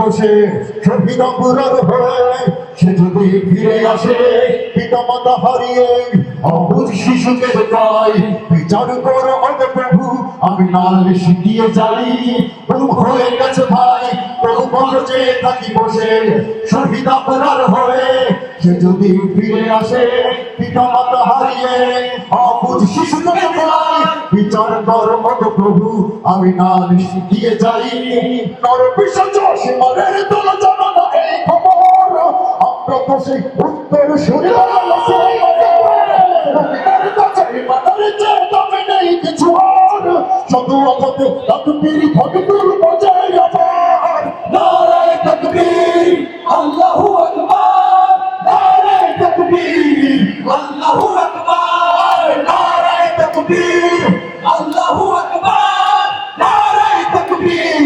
বসে। শহীদ হয়ে সে যদি ফিরে আসে পিতা মাতা হারিয়ে অবুঝ শিশুকে বিচার করো অগে প্রভু, আমি নালিশ দিয়ে যাই। হয়ে গেছে ভাই বলছে থাকি বসে। হয়ে সে যদি ফিরে আসে পিতা মাতা হারিয়ে অবুঝ শিশুকে কয় বিচার করো অগে প্রভু আমি নালিশ দিয়ে যাই। নর পিশাচ সীমারের দল জানানো এই খবর? আমরা তো সেই উত্তর শুনে শুধু আমাদের তকবীর ভগতুর বজায় আবার। নারায় তকবীর আল্লাহু আকবার। নারায় তকবীর আল্লাহু আকবার। নারায় তকবীর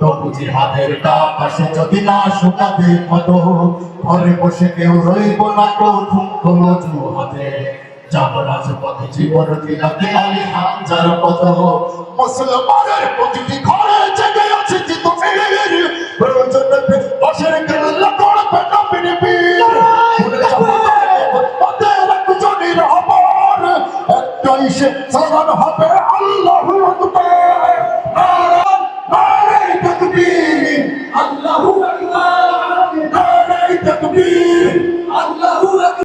তবু জিহাদের ডাক আসে যদি না শুকাতে কত। ঘরে বসে কেউ রইব না কঠিন কচু হাতে যাব রাজপথে জীবন বিলাতে আলি হামজার কত মুসলমানের প্রতিটি ঘরে জেগে আছে জিত ফিরির। প্রয়োজন বসে কেল্লা করবে না বিনিবির একজনের হবর একটাই সে সালান হবে আল্লাহু আকবার নারায় নারায় তাকবীর